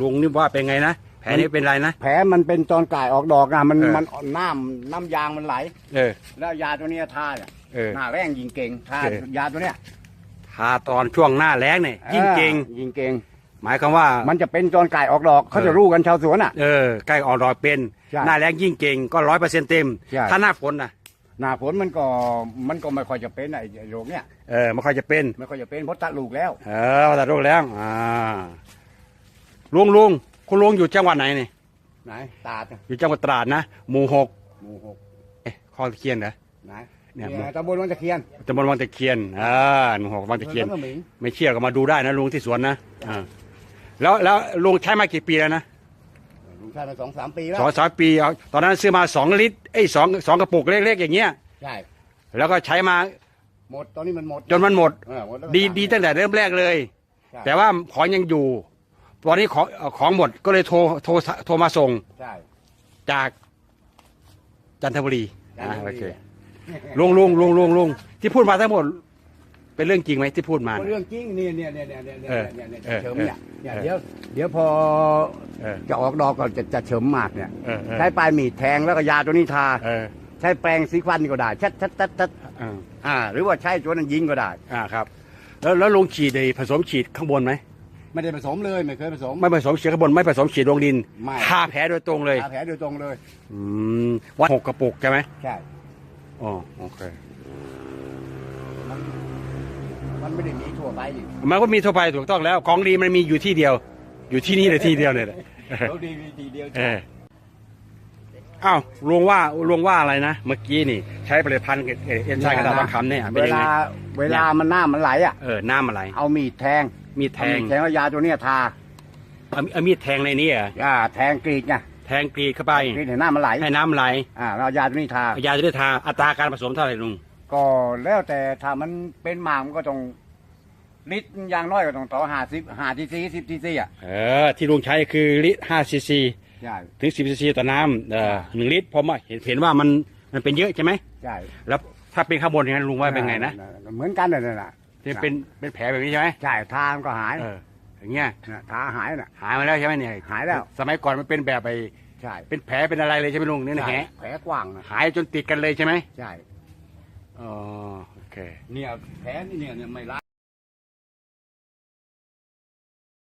ลุงนี่ว่าเป็นไงนะแผลนี้เป็นไรนะ แผลมันเป็นตอนก่ายออกดอกนะมันเออ มันน้ำน้ำยางมันไหล เออ แล้วยาตัวเนี้ยทาเนี่ยเออ หน้าแรงยิงเก่งทาเออ ยาตัวเนี้ยทาตอนช่วงหน้าแล้งเนี่ยยิ่งเก่งออยิงเก่ง หมายความว่า มันจะเป็นตอนก่ายออกดอกเขาเออจะรู้กันชาวสวนอะ เออใกล้ออกดอกเป็น ใช่หน้าแล้งยิ่งเก่งก็ร้อยเปอร์เซ็นต์เต็ม ใช่ ถ้าหน้าฝนนะหน้าฝนมันก็มันก็ไม่ค่อยจะเป็นไอ้ไอ้โรคเนี้ยเออไม่ค่อยจะเป็น ไม่ค่อยจะเป็นเพราะตัดลูกแล้ว เออตัดโรคแล้วอ่า ลุงลุงคุณลุงอยู่จังหวัดไหนเนี่ยไหนตาดน่ะอยู่จังหวัดตราดนะหมู่หกหมู่หกเอ๊ะคลองตะเคียนเหรอ ไหนเนี่ยเนี่ยตำบลวังตะเคียนตำบลวังตะเคียนอ่าหมู่หกวังตะเคียนอำภอหมิงไม่เชื่อก็มาดูได้นะลุงที่สวนนะอ่าแล้วแล้วลุงใช้มากี่ปีแล้วนะลุงชายมาสองสามปีแล้วสองสามปีเอาตอนนั้นซื้อมาสองลิตรเอ้ยสองสองกระปุกเล็กๆอย่างเงี้ย ใช่แล้วก็ใช้มาหมดตอนนี้มันหมดจนมันหมด เออหมแล้วก็ดีตามดีตั้งแต่เริ่มแรกเลย ใช่แต่ว่าของยังอยู่ ตอนนี้ของเอ่อของหมดก็เลยโทรโทรโทรมาส่งใช่ จากจันทบุรีจันอ่าทบุโอรีเคลุงลุงลุงลุงลุงที่พูดมาทั้งหมด เป็นเรื่องจริงไหมที่พูดมาเรื่องจริงเนี่ยเนี่ยเนี่ยเนี่ยเนี่ยเออเนี่ยเนี่ยเออเฉิมเนี่ยเนี่ยเออ เดี๋ยวเดี๋ยวพอเออ จะออกดอกก็จะจะเฉิมมากเนี่ยเออเออ ใช้ปลายมีดแทงแล้วก็ยาตัวนี้ทา เออใช้แปรงสีฟันก็ได้ชัดชัดชัดชัดอ่าอ่า หรือว่าใช้ตัวนั้นยิงก็ได้ อ่าครับ แล้วแล้วลุงฉีดในผสมฉีดข้างบนไหม ไม่ได้ผสมเลยไม่เคยผสม ไม่ผสมฉีดข้างบนไม่ผสมฉีดลงดินไม่ ทาแผลโดยตรงเลยทาแผลโดยตรงเลยอืมวัดหกกระปุกใช่ไหมใช่อ๋อโอเคมันมันไม่ได้มีทั่วไปอีกมันก็มีทั่วไปถูกต้องแล้ว ของดีมันมีอยู่ที่เดียว อยู่ที่นี่เลยที่เดียวเนี่ยแหละ เขาดีมีทีเดียวเออ อ้าวลุงว่าลุงว่าอะไรนะเมื่อกี้นี่ ใช้ผลิตภัณฑ์เอ่อเอ็นไซม์กระดาษบางคำเนี่ยเป็นเวยังไง ลาเวลามันหน้ามันไหลอะ เออน้ำอะไรเอามีดแทงมีดแทงเอามีดแทงแล้วยาตัวเนี้ยทาเอาเอามีดแทงในนี้เหรออ่าแทงกรีดไงแทงกรีดเข้าไปกรีดเห็นหน้ามันไหลให้น้ำไหลอ่าเราเอายาตัวนี้ทายาจะได้ทาอัตราการผสมเท่าไหร่ลุงก็แล้วแต่ถ้ามันเป็นหมากมันก็ต้องลิตรอย่างน้อยก็ต้องต่อห้าสิบห้าทีซีสิบทีซีอะเออที่ลุงใช้คือลิตรห้าซีซี ใช่ถึงสิบซีซีต่อน้ำเออหนึ่งลิตรผมว่าเห็นเห็นว่ามันมันเป็นเยอะใช่ไหมใช่แล้วถ้าเป็นข้างบนอย่างนั้นลุงว่าเป็นไงนะเหมือนกันเลยนะที่เป็นเป็นแผลแบบนี้ใช่ไหมใช่ทางก็หายเอออย่างเงี้ยน่ะทาหายน่ะ หายมาแล้วใช่ไหมเนี่ยหายแล้ว สมัยก่อนมันเป็นแบบไปใช่เป็นแผลเป็นอะไรเลยใช่ไหมลุงเนี่ยนะใช่แหะแผลกว้างนะหายจนติดกันเลยใช่ไหมใช่อ๋อโอเค เนี่ยแผลนี่เนี่ยเนี่ยไม่ละ